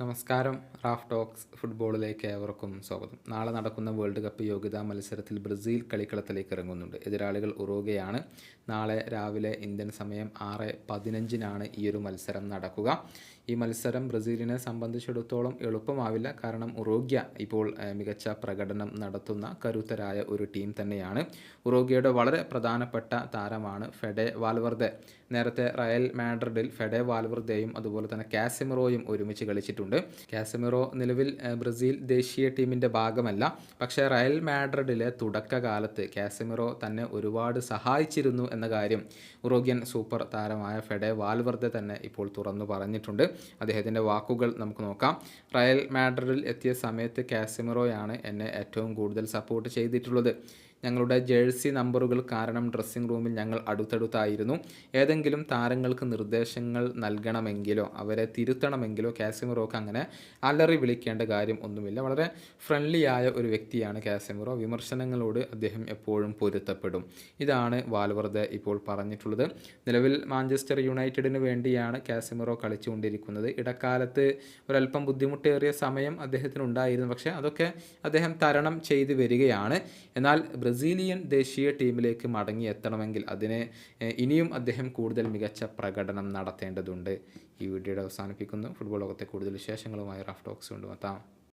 നമസ്കാരം. Raf talks ഫുട്ബോളിലേക്ക് ഏവർക്കും സ്വാഗതം. നാളെ നടക്കുന്ന വേൾഡ് കപ്പ് യോഗ്യതാ മത്സരത്തിൽ ബ്രസീൽ കളിക്കളത്തിലേക്ക് ഇറങ്ങുന്നുണ്ട്. എതിരാളികൾ ഉറുകയാണ് നാളെ രാവിലെ ഇന്ത്യൻ സമയം ആറ് പതിനഞ്ചിനാണ് ഈ ഒരു മത്സരം നടക്കുക. ഈ മത്സരം ബ്രസീലിനെ സംബന്ധിച്ചിടത്തോളം എളുപ്പമാവില്ല. കാരണം ഉറോഗ്യ ഇപ്പോൾ മികച്ച പ്രകടനം നടത്തുന്ന കരുത്തരായ ഒരു ടീം തന്നെയാണ്. ഉറോഗ്യയുടെ വളരെ പ്രധാനപ്പെട്ട താരമാണ് ഫെഡെ വാൽവർദെ. നേരത്തെ റയൽ മാഡ്രിഡിൽ ഫെഡെ വാൽവർദെയും അതുപോലെ തന്നെ കാസിമറോയും ഒരുമിച്ച് കളിച്ചിട്ടുണ്ട്. കാസിമിറോ നിലവിൽ ബ്രസീൽ ദേശീയ ടീമിന്റെ ഭാഗമല്ല. പക്ഷേ റയൽ മാഡ്രിഡിലെ തുടക്കകാലത്ത് കാസമിറോ തന്നെ ഒരുപാട് സഹായിച്ചിരുന്നു എന്ന കാര്യം ഉറോഗ്യൻ സൂപ്പർ താരമായ ഫെഡെ വാൽവർദ്ധ തന്നെ ഇപ്പോൾ തുറന്നു പറഞ്ഞിട്ടുണ്ട്. അദ്ദേഹത്തിന്റെ വാക്കുകൾ നമുക്ക് നോക്കാം. റയൽ മാഡ്രിഡിൽ എത്തിയ സമയത്ത് കാസമിറോയാണ് എന്നെ ഏറ്റവും കൂടുതൽ സപ്പോർട്ട് ചെയ്തിട്ടുള്ളത്. ഞങ്ങളുടെ ജേഴ്സി നമ്പറുകൾ കാരണം ഡ്രസ്സിംഗ് റൂമിൽ ഞങ്ങൾ അടുത്തടുത്തായിരുന്നു. ഏതെങ്കിലും താരങ്ങൾക്ക് നിർദ്ദേശങ്ങൾ നൽകണമെങ്കിലോ അവരെ തിരുത്തണമെങ്കിലോ കാസിമിറോക്ക് അങ്ങനെ അലറി വിളിക്കേണ്ട കാര്യം ഒന്നുമില്ല. വളരെ ഫ്രണ്ട്ലി ആയ ഒരു വ്യക്തിയാണ് കാസിമിറോ. വിമർശനങ്ങളോട് അദ്ദേഹം എപ്പോഴും പൊരുത്തപ്പെടും. ഇതാണ് വാൽവർദെ ഇപ്പോൾ പറഞ്ഞിട്ടുള്ളത്. നിലവിൽ മാഞ്ചസ്റ്റർ യുണൈറ്റഡിന് വേണ്ടിയാണ് കാസിമിറോ കളിച്ചുകൊണ്ടിരിക്കുന്നത്. ഇടക്കാലത്ത് ഒരല്പം ബുദ്ധിമുട്ടേറിയ സമയം അദ്ദേഹത്തിന് ഉണ്ടായിരുന്നു പക്ഷേ അതൊക്കെ അദ്ദേഹം തരണം ചെയ്തു വരികയാണ്. എന്നാൽ ബ്രസീലിയൻ ദേശീയ ടീമിലേക്ക് മടങ്ങിയെത്തണമെങ്കിൽ അതിന് ഇനിയും അദ്ദേഹം കൂടുതൽ മികച്ച പ്രകടനം നടത്തേണ്ടതുണ്ട്. ഈ വീഡിയോയുടെ അവസാനിപ്പിക്കുന്നു. ഫുട്ബോൾ ലോകത്തെ കൂടുതൽ വിശേഷങ്ങളുമായി റഫ് ടോക്സ് കൊണ്ടുവെത്താം.